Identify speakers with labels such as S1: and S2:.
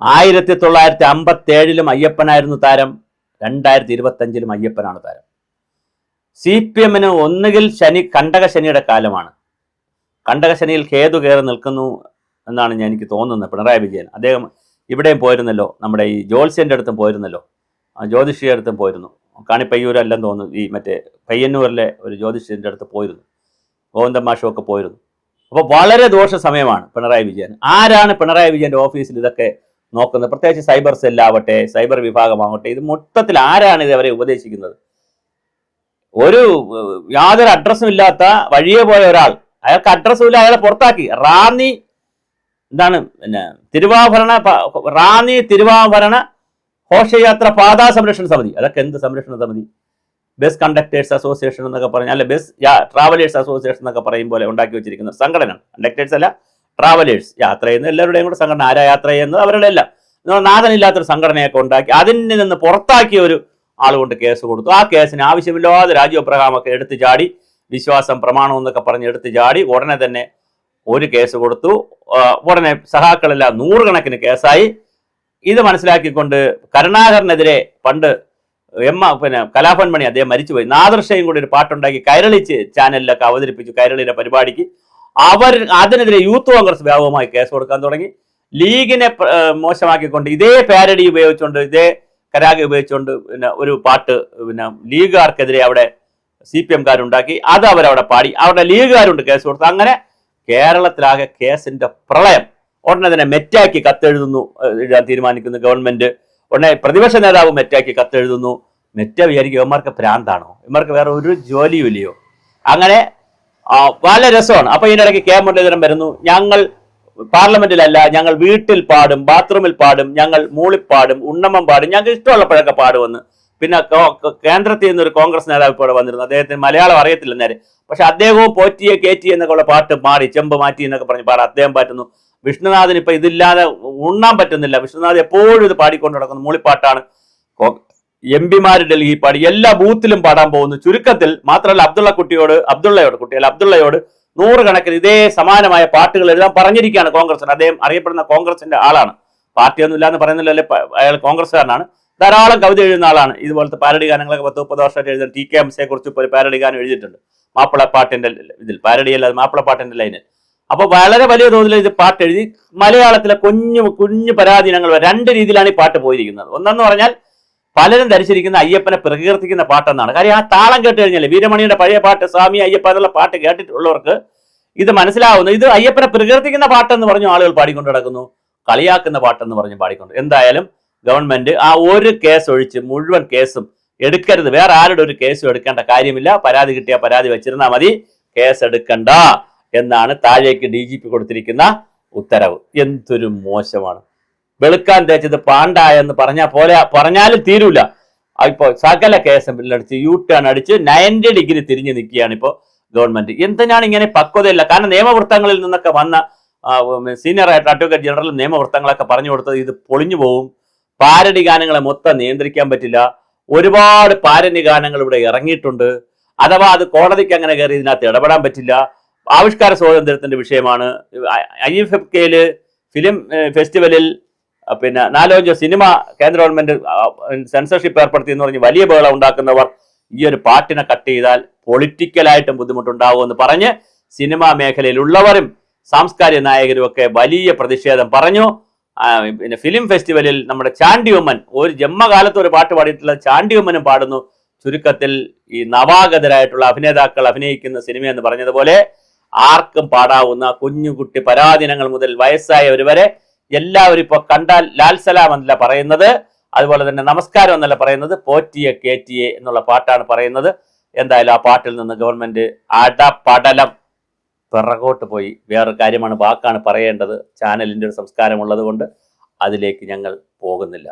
S1: ആയിരത്തി തൊള്ളായിരത്തി അമ്പത്തി ഏഴിലും അയ്യപ്പനായിരുന്നു താരം രണ്ടായിരത്തി ഇരുപത്തി അഞ്ചിലും അയ്യപ്പനാണ് താരം. സി പി എമ്മിന് ഒന്നുകിൽ ശനി കണ്ടക ശനിയുടെ കാലമാണ്. കണ്ടകശനിയിൽ കേതു കയറി നിൽക്കുന്നു എന്നാണ് ഞാൻ എനിക്ക് തോന്നുന്നത് പിണറായി വിജയൻ. അദ്ദേഹം ഇവിടെയും പോയിരുന്നല്ലോ നമ്മുടെ ഈ ജോത്സ്യന്റെ അടുത്തും പോയിരുന്നല്ലോ. ജ്യോതിഷിയുടെ അടുത്തും പോയിരുന്നു. കാണിപ്പയ്യൂരല്ലെന്ന് തോന്നുന്നു ഈ മറ്റേ പയ്യന്നൂരിലെ ഒരു ജ്യോതിഷിന്റെ അടുത്ത് പോയിരുന്നു. ഗോവിന്ദ മാഷുമൊക്കെ പോയിരുന്നു. അപ്പോൾ വളരെ ദോഷ സമയമാണ് പിണറായി വിജയൻ ആരാണ് പിണറായി വിജയന്റെ ഓഫീസിൽ ഇതൊക്കെ നോക്കുന്നത്. പ്രത്യേകിച്ച് സൈബർ സെല്ലാവട്ടെ സൈബർ വിഭാഗമാവട്ടെ ഇത് മൊത്തത്തിൽ ആരാണ് ഇത് അവരെ ഉപദേശിക്കുന്നത്? ഒരു യാതൊരു അഡ്രസ്സും ഇല്ലാത്ത വഴിയെ പോയ ഒരാൾ അയാൾക്ക് അഡ്രസ്സും ഇല്ല അയാളെ പുറത്താക്കി. റാന്നി എന്താണ് പിന്നെ തിരുവാഭരണ റാന്നി തിരുവാഭരണ ഘോഷയാത്ര പാതാ സംരക്ഷണ സമിതി. അതൊക്കെ എന്ത് സംരക്ഷണ സമിതി? ബസ് കണ്ടക്ടേഴ്സ് അസോസിയേഷൻ എന്നൊക്കെ പറഞ്ഞാൽ അല്ലെ ബസ് ട്രാവലേഴ്സ് അസോസിയേഷൻ എന്നൊക്കെ പറയും പോലെ ഉണ്ടാക്കി വെച്ചിരിക്കുന്ന സംഘടന കണ്ടക്ടേഴ്സ് അല്ല ട്രാവലേഴ്സ് യാത്ര ചെയ്യുന്ന എല്ലാവരുടെയും കൂടെ സംഘടന. ആരാ യാത്ര ചെയ്യുന്നത്? അവരുടെ എല്ലാം. നാഥനില്ലാത്തൊരു സംഘടനയൊക്കെ ഉണ്ടാക്കി അതിൽ നിന്ന് പുറത്താക്കിയ ഒരു ആളുകൊണ്ട് കൊണ്ട് കേസ് കൊടുത്തു. ആ കേസിന് ആവശ്യമില്ലാതെ രാജ്യപ്രഹാമൊക്കെ എടുത്തു ചാടി വിശ്വാസം പ്രമാണം എന്നൊക്കെ പറഞ്ഞ് എടുത്തു ചാടി ഉടനെ തന്നെ ഒരു കേസ് കൊടുത്തു. ഉടനെ സഹാക്കളെല്ലാം നൂറുകണക്കിന് കേസായി. ഇത് മനസ്സിലാക്കിക്കൊണ്ട് കരുണാകരനെതിരെ പണ്ട് എം പിന്നെ കലാഭൻ മണി അദ്ദേഹം മരിച്ചുപോയി. നാദർശയും കൂടി ഒരു പാട്ടുണ്ടാക്കി കൈരളിച്ച് ചാനലിലൊക്കെ അവതരിപ്പിച്ചു കൈരളിയുടെ പരിപാടിക്ക്. അവർ അതിനെതിരെ യൂത്ത് കോൺഗ്രസ് വ്യാപകമായി കേസ് കൊടുക്കാൻ തുടങ്ങി. ലീഗിനെ മോശമാക്കിക്കൊണ്ട് ഇതേ പാരഡി ഉപയോഗിച്ചുകൊണ്ട് ഇതേ കരാഗ ഉപയോഗിച്ചുകൊണ്ട് പിന്നെ ഒരു പാട്ട് പിന്നെ ലീഗുകാർക്കെതിരെ അവിടെ സി പി എംകാരുണ്ടാക്കി അത് അവരവിടെ പാടി. അവരുടെ ലീഗുകാരുണ്ട് കേസ് കൊടുത്തു. അങ്ങനെ കേരളത്തിലാകെ കേസിന്റെ പ്രളയം ഉടനെ തന്നെ മെറ്റാക്കി കത്തെഴുതുന്നു. എഴുതാൻ തീരുമാനിക്കുന്നു ഗവൺമെന്റ്. ഉടനെ പ്രതിപക്ഷ നേതാവ് മെറ്റാക്കി കത്തെഴുതുന്നു. മെറ്റ വിചാരിക്കും ഇവന്മാർക്ക് ഭ്രാന്താണോ ഇവന്മാർക്ക് വേറെ ഒരു ജോലിയും ഇല്ലയോ? അങ്ങനെ വളരെ രസമാണ്. അപ്പൊ ഇതിനിടയ്ക്ക് കെ മുരളീധരൻ വരുന്നു. ഞങ്ങൾ പാർലമെന്റിലല്ല ഞങ്ങൾ വീട്ടിൽ പാടും ബാത്റൂമിൽ പാടും ഞങ്ങൾ മൂളിപ്പാടും ഉണ്ണമ്മം പാടും ഞങ്ങൾക്ക് ഇഷ്ടമുള്ളപ്പോഴൊക്കെ പാടുമെന്ന്. പിന്നെ കേന്ദ്രത്തിൽ നിന്ന് ഒരു കോൺഗ്രസ് നേതാവ് ഇപ്പോൾ വന്നിരുന്നു. അദ്ദേഹത്തിന് മലയാളം അറിയത്തില്ല നേരെ. പക്ഷെ അദ്ദേഹവും പോറ്റിയെ കയറ്റി എന്നൊക്കെ ഉള്ള പാട്ട് പാടി ചെമ്പ് മാറ്റി എന്നൊക്കെ പറഞ്ഞ് പാടാം അദ്ദേഹം പാറ്റുന്നു വിഷ്ണുനാഥിന് ഇപ്പൊ ഇതില്ലാതെ ഉണ്ണാൻ പറ്റുന്നില്ല. വിഷ്ണുനാഥ് എപ്പോഴും ഇത് പാടിക്കൊണ്ട് നടക്കുന്നു. മൂളിപ്പാട്ടാണ് എം പിമാര് ഡൽഹി പാടി എല്ലാ ബൂത്തിലും പാടാൻ പോകുന്നു. ചുരുക്കത്തിൽ മാത്രമല്ല അബ്ദുള്ള കുട്ടിയോട് അബ്ദുള്ളയോട് കുട്ടിയല്ല അബ്ദുള്ളയോട് നൂറുകണക്കിന് ഇതേ സമാനമായ പാട്ടുകൾ എഴുതാൻ പറഞ്ഞിരിക്കുകയാണ് കോൺഗ്രസിന് അദ്ദേഹം അറിയപ്പെടുന്ന കോൺഗ്രസിന്റെ ആളാണ്. പാർട്ടിയൊന്നുമില്ല എന്ന് പറയുന്നില്ല അയാൾ കോൺഗ്രസ്സുകാരനാണ്. ധാരാളം കവിത എഴുതുന്ന ആളാണ്. ഇതുപോലത്തെ പാരഡി ഗാനങ്ങളൊക്കെ പത്ത് മുപ്പത് വർഷമായിട്ട് എഴുതുന്ന ടി കെ എംസിയെ കുറിച്ച് ഒരു പാരഡി ഗാനം എഴുതിയിട്ടുണ്ട്. മാപ്പിളപ്പാട്ടിന്റെ ഇതിൽ. പാരഡി അല്ലാതെ മാപ്പിളപ്പാട്ടിന്റെ ലൈനിൽ. അപ്പോൾ വളരെ വലിയ തോതിൽ ഇത് പാട്ട് എഴുതി മലയാളത്തിലെ കുഞ്ഞു കുഞ്ഞു പരാധീനങ്ങൾ രണ്ട് രീതിയിലാണ് ഈ പാട്ട് പോയിരിക്കുന്നത്. ഒന്നെന്ന് പറഞ്ഞാൽ പലരും ധരിച്ചിരിക്കുന്ന അയ്യപ്പനെ പ്രകീർത്തിക്കുന്ന പാട്ടെന്നാണ്. കാര്യം ആ താളം കേട്ട് കഴിഞ്ഞാൽ വീരമണിയുടെ പഴയ പാട്ട് സ്വാമി അയ്യപ്പ എന്നുള്ള പാട്ട് കേട്ടിട്ടുള്ളവർക്ക് ഇത് മനസ്സിലാവുന്നു. ഇത് അയ്യപ്പനെ പ്രകീർത്തിക്കുന്ന പാട്ടെന്ന് പറഞ്ഞു ആളുകൾ പാടിക്കൊണ്ട് നടക്കുന്നു. കളിയാക്കുന്ന പാട്ടെന്ന് പറഞ്ഞ് പാടിക്കൊണ്ട്. എന്തായാലും ഗവൺമെന്റ് ആ ഒരു കേസ് ഒഴിച്ച് മുഴുവൻ കേസും എടുക്കരുത്. വേറെ ആരുടെ ഒരു കേസും എടുക്കേണ്ട കാര്യമില്ല. പരാതി കിട്ടിയ പരാതി വെച്ചിരുന്നാൽ മതി. കേസ് എടുക്കണ്ട എന്നാണ് താഴേക്ക് ഡി കൊടുത്തിരിക്കുന്ന ഉത്തരവ്. എന്തൊരു മോശമാണ്. വെളുക്കാൻ തേച്ചത് പാണ്ടായെന്ന് പറഞ്ഞാൽ പോലെ പറഞ്ഞാലും തീരൂല ഇപ്പോ സകല കേസ് ബില്ലടിച്ച് യു ടേൺ അടിച്ച് നയന്റി ഡിഗ്രി തിരിഞ്ഞു നിൽക്കുകയാണ് ഇപ്പോൾ ഗവൺമെന്റ് എന്തിനാണ് ഇങ്ങനെ പക്വതയില്ല കാരണം നിയമവൃത്തങ്ങളിൽ നിന്നൊക്കെ വന്ന സീനിയർ ആയിട്ട് അഡ്വക്കേറ്റ് ജനറൽ നിയമവൃത്തങ്ങളൊക്കെ പറഞ്ഞു കൊടുത്തത് ഇത് പൊളിഞ്ഞു പോകും പാരടി ഗാനങ്ങളെ മൊത്തം നിയന്ത്രിക്കാൻ പറ്റില്ല ഒരുപാട് പാരടി ഗാനങ്ങൾ ഇവിടെ ഇറങ്ങിയിട്ടുണ്ട് അഥവാ അത് കോടതിക്ക് അങ്ങനെ കയറി ഇതിനകത്ത് ഇടപെടാൻ പറ്റില്ല ആവിഷ്കാര സ്വാതന്ത്ര്യത്തിന്റെ വിഷയമാണ് ഐ എഫ് എഫ് കെയിൽ ഫിലിം ഫെസ്റ്റിവലിൽ പിന്നെ നാലോഞ്ച് സിനിമ കേന്ദ്ര ഗവൺമെന്റ് സെൻസർഷിപ്പ് ഏർപ്പെടുത്തി എന്ന് പറഞ്ഞ് വലിയ ബഹളം ഉണ്ടാക്കുന്നവർ ഈ ഒരു പാട്ടിനെ കട്ട് ചെയ്താൽ പൊളിറ്റിക്കലായിട്ടും ബുദ്ധിമുട്ടുണ്ടാവും എന്ന് പറഞ്ഞ് സിനിമാ മേഖലയിലുള്ളവരും സാംസ്കാരിക നായകരും ഒക്കെ വലിയ പ്രതിഷേധം പറഞ്ഞു. പിന്നെ ഫിലിം ഫെസ്റ്റിവലിൽ നമ്മുടെ ചാണ്ടി ഉമ്മൻ ഒരു ജന്മകാലത്ത് ഒരു പാട്ട് പാടിയിട്ടുള്ള ചാണ്ടി ഉമ്മനും പാടുന്നു. ചുരുക്കത്തിൽ ഈ നവാഗതരായിട്ടുള്ള അഭിനേതാക്കൾ അഭിനയിക്കുന്ന സിനിമ എന്ന് പറഞ്ഞതുപോലെ ആർക്കും പാടാവുന്ന കുഞ്ഞുകുട്ടി പരാധീനങ്ങൾ മുതൽ വയസ്സായവർ വരെ എല്ലാവരും ഇപ്പൊ കണ്ടാൽ ലാൽ സലാം എന്നല്ല പറയുന്നത് അതുപോലെ തന്നെ നമസ്കാരം എന്നല്ല പറയുന്നത് പോറ്റിയെ കേറ്റിയെ എന്നുള്ള പാട്ടാണ് പറയുന്നത്. എന്തായാലും ആ പാട്ടിൽ നിന്ന് ഗവൺമെന്റ് അടപടലം പിറകോട്ട് പോയി. വേറൊരു കാര്യമാണ് വാക്കാണ് പറയേണ്ടത്. ചാനലിന്റെ ഒരു സംസ്കാരമുള്ളത് കൊണ്ട് അതിലേക്ക് ഞങ്ങൾ പോകുന്നില്ല.